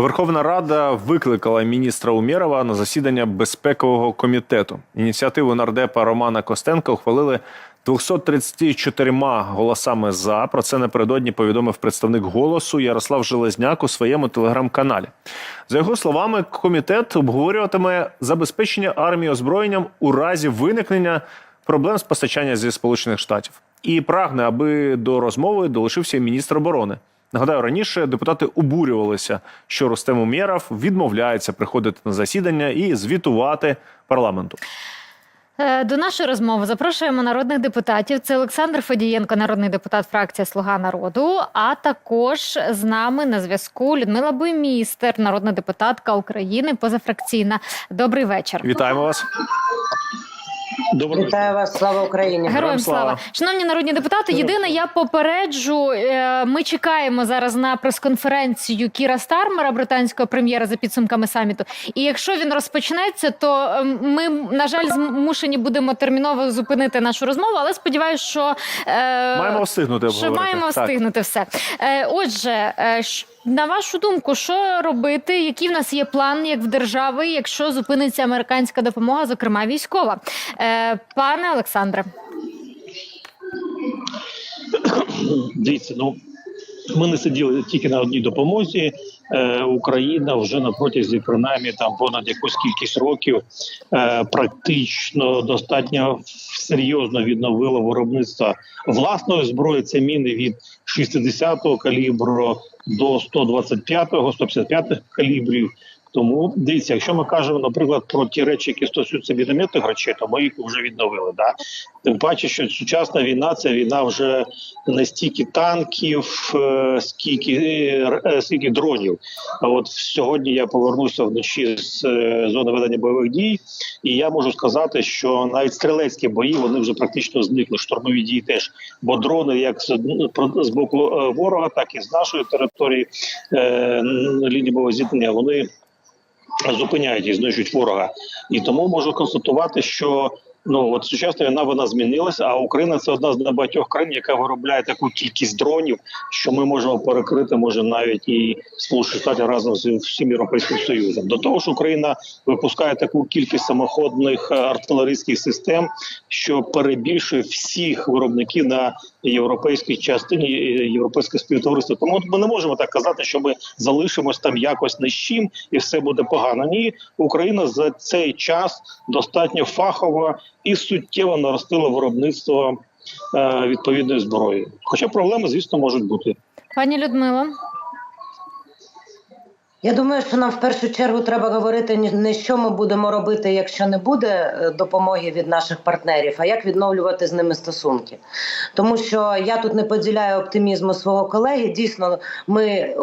Верховна Рада викликала міністра Умєрова на засідання безпекового комітету. Ініціативу нардепа Романа Костенка ухвалили 234 голосами за. Про це напередодні повідомив представник голосу Ярослав Железняк у своєму телеграм-каналі. За його словами, комітет обговорюватиме забезпечення армії озброєнням у разі виникнення проблем з постачання зі Сполучених Штатів і прагне, аби до розмови долучився міністр оборони. Нагадаю, раніше депутати обурювалися, що Рустем Умєров відмовляється приходити на засідання і звітувати парламенту. Е, До нашої розмови запрошуємо народних депутатів. Це Олександр Федієнко, народний депутат фракція Слуга народу. А також з нами на зв'язку Людмила Буймістер, народна депутатка України, позафракційна. Добрий вечір. Вітаємо вас. Доброго Вітаю вас, слава Україні! Героям слава. слава. Шановні народні депутати. Єдине, я попереджу. е, Ми чекаємо зараз на прес-конференцію Кіра Стармера, британського прем'єра, за підсумками саміту. І якщо він розпочнеться, то е, ми на жаль змушені будемо терміново зупинити нашу розмову. Але сподіваюся, що е, Маємо встигнути що маємо Так. встигнути все. Е, Отже, на вашу думку, що робити? Який в нас є план як в держави, якщо зупиниться американська допомога, зокрема військова? Е, Пане Олександре. Дивіться, ну ми не сиділи тільки на одній допомозі. Е, Україна вже на протязі принаймні там понад якусь кількість років е, практично достатньо серйозно відновила виробництво власної зброї. Це міни від 60-го калібру до 125-го, 155-го калібрів. Тому дивіться, якщо ми кажемо, наприклад, про ті речі, які стосуються мінометних речей, то ми їх вже відновили. Да? Тим паче, що сучасна війна це війна вже не стільки танків, е, скільки, е, е, скільки дронів. А от сьогодні я повернувся вночі з зони ведення бойових дій, і я можу сказати, що навіть стрілецькі бої вони вже практично зникли. Штурмові дії теж, бо дрони, як з, боку ворога, так і з нашої території лінії зіткнення, вони зупиняють і знищують ворога. І тому можу констатувати, що ну от сучасна війна вона змінилася, а Україна це одна з небагатьох країн, яка виробляє таку кількість дронів, що ми можемо перекрити, може навіть і Сполучені Штати разом з всім європейським союзом. До того ж, Україна випускає таку кількість самоходних е, артилерійських систем, що перебільшує всіх виробників на європейській частині е, європейське співтовариство. Тому ми не можемо так казати, що ми залишимось там якось не з чим і все буде погано. Ні, Україна за цей час достатньо фахово і суттєво наростила виробництво е, відповідної зброї. Хоча проблеми, звісно, можуть бути. Пані Людмило, Я думаю, що нам в першу чергу треба говорити не що ми будемо робити, якщо не буде е, допомоги від наших партнерів, а як відновлювати з ними стосунки. Тому що я тут не поділяю оптимізму свого колеги. Дійсно, ми.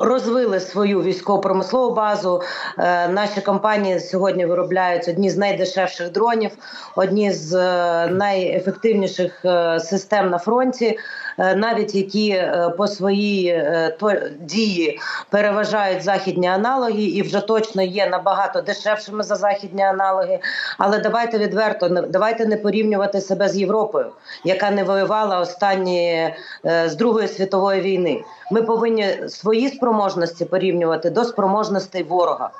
Розвили свою військово-промислову базу. Е, наші компанії сьогодні виробляють одні з найдешевших дронів, одні з е, найефективніших е, систем на фронті, навіть які по своїй дії переважають західні аналоги і вже точно є набагато дешевшими за західні аналоги. Але давайте відверто не- давайте не порівнювати себе з Європою, яка не воювала останні з Другої світової війни. Ми повинні свої спроможності порівнювати до спроможностей ворога.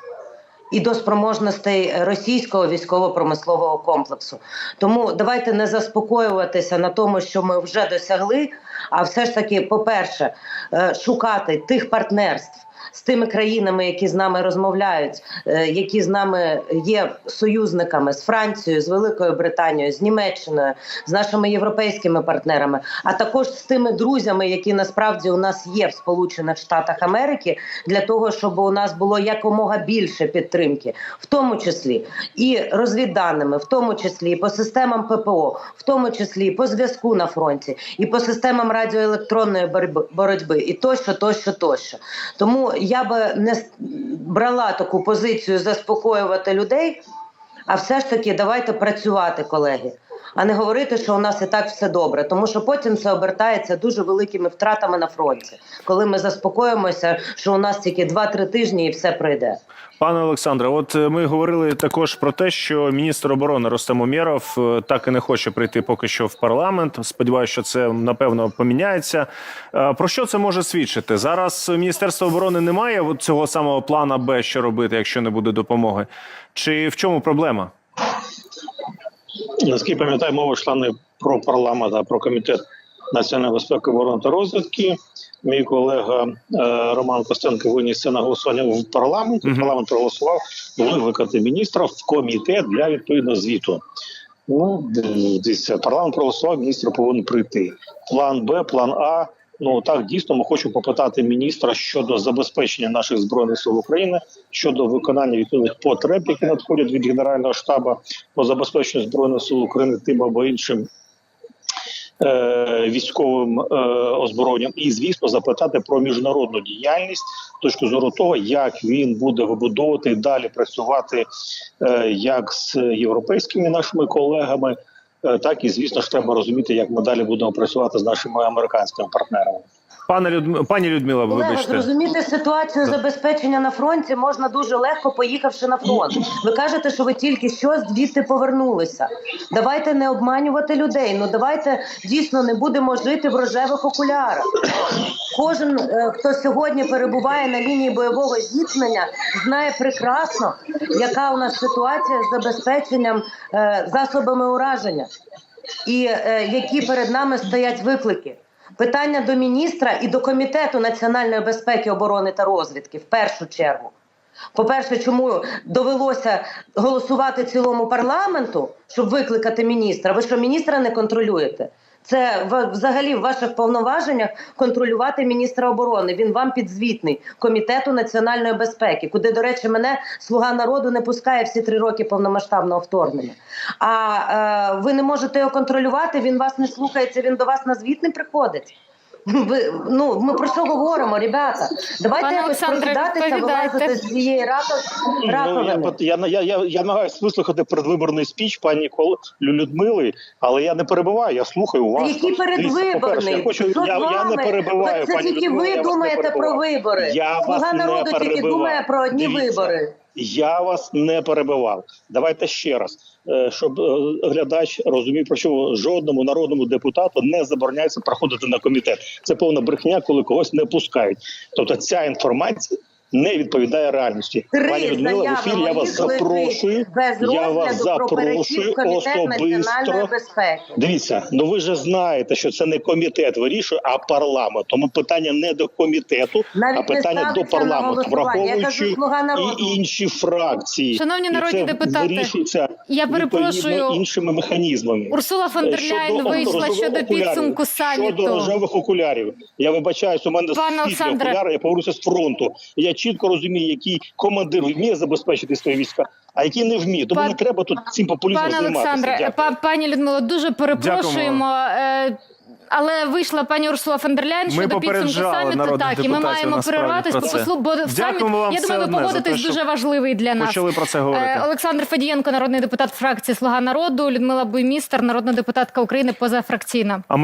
І до спроможностей російського військово-промислового комплексу. Тому давайте не заспокоюватися на тому, що ми вже досягли. А все ж таки, по-перше, е, шукати тих партнерств з тими країнами, які з нами розмовляють, е, які з нами є союзниками з Францією, з Великою Британією, з Німеччиною, з нашими європейськими партнерами, а також з тими друзями, які насправді у нас є в Сполучених Штатах Америки, для того, щоб у нас було якомога більше підтримки, в тому числі і розвідданими, в тому числі і по системам ППО, в тому числі і по зв'язку на фронті, і по системам радіоелектронної боротьби- і тощо, тощо, тощо. Тому я би не брала таку позицію заспокоювати людей. А все ж таки, давайте працювати, колеги. А не говорити, що у нас і так все добре, тому що потім це обертається дуже великими втратами на фронті, коли ми заспокоїмося, що у нас тільки 2-3 тижні і все пройде. Пане Олександре, от е, ми говорили також про те, що міністр оборони Ростем Умєров е, так і не хоче прийти поки що в парламент. Сподіваюся, що це напевно поміняється. Е, Про що це може свідчити? Зараз Міністерство оборони не має цього самого плана Б, що робити, якщо не буде допомоги. Чи в чому проблема? Наскільки пам'ятаю, мова йшла не про парламент, а про комітет національної безпеки, оборони та розвідки. Мій колега е, Роман Костенко виніс це на голосування в парламент. Мгм. Парламент проголосував викликати міністра в комітет для відповідного звіту. Ну, дивіться, парламент проголосував, міністр повинен прийти. План Б, план А. Ну так дійсно ми хочемо попитати міністра щодо забезпечення наших збройних сил України щодо виконання відповідних потреб, які надходять від генерального штабу по забезпеченню збройних сил України тим або іншим е, військовим е, озброєнням, і звісно запитати про міжнародну діяльність з точки зору того, як він буде вибудовувати і далі працювати е, як з європейськими нашими колегами. Е, Так і звісно ж треба розуміти, як ми далі будемо працювати з нашими американськими партнерами. Пане Людм... пані Людмила, Олега, вибачте. зрозуміти ситуацію забезпечення на фронті можна дуже легко, поїхавши на фронт. Ви кажете, що ви тільки що звідти повернулися. Давайте не обманювати людей. Ну давайте дійсно не будемо жити в рожевих окулярах. Кожен, е, хто сьогодні перебуває на лінії бойового зіткнення, знає прекрасно, яка у нас ситуація з забезпеченням е, засобами ураження, і е, які перед нами стоять виклики. Питання до міністра і до комітету національної безпеки, оборони та розвідки в першу чергу. По-перше, чому довелося голосувати цілому парламенту, щоб викликати міністра? Ви що міністра не контролюєте? Це взагалі в ваших повноваженнях контролювати міністра оборони. Він вам підзвітний комітету національної безпеки, куди, до речі, мене слуга народу не пускає всі три роки повномасштабного вторгнення. А е, ви не можете його контролювати. Він вас не слухається. Він до вас на звіт не приходить. Ви ну ми про що говоримо, ребята? Давайте Пане якось Олександре, вилазити з цієї раков... Ну, раковини. я, я, я, я, я намагаюся вислухати передвиборний спіч пані Кол- Людмили, але я не перебиваю, я слухаю вас. Який Дивіться, передвиборний? Я, хочу, я, я не вами? перебиваю, Це пані тільки Людмила, ви думаєте про вибори. Я Слуга народу тільки думає про одні Дивіться. вибори. Я вас не перебивав. Давайте ще раз, е, щоб е, глядач розумів, про що жодному народному депутату не забороняється проходити на комітет. Це повна брехня, коли когось не пускають. Тобто ця інформація не відповідає реальності. Три Пані Людмила, в заяви ефір я вас запрошую. Я вас запрошую особисто. безпеки. Дивіться, ну ви ж знаєте, що це не комітет вирішує, а парламент. Тому питання не до комітету, Навіть а питання до парламенту, враховуючи і інші фракції. Шановні І народні це депутати, вирішується я перепрошую. іншими механізмами. Урсула фон дер Ляйн вийшла щодо окулярів, підсумку Щодо рожевих окулярів. Я вибачаюсь, у мене Пане Олександре. окуляри, я повернуся з фронту. Я чітко розумію, який командир вміє забезпечити свої війська, а який не вміє. Тому Пан- не треба тут цим популізмом Пане. Олександре, па- пані Людмило, дуже перепрошуємо. е, Але вийшла пані Урсула фон дер Ляйн Ми щодо підсумку саміту. Так, і ми маємо перерватися, бо послу- бо в саміт, вам я думаю, ви те, погодитесь дуже важливий для нас. Почали про це говорити. Е, Олександр Федієнко, народний депутат фракції Слуга народу, Людмила Буймістер, народна депутатка України позафракційна. А ми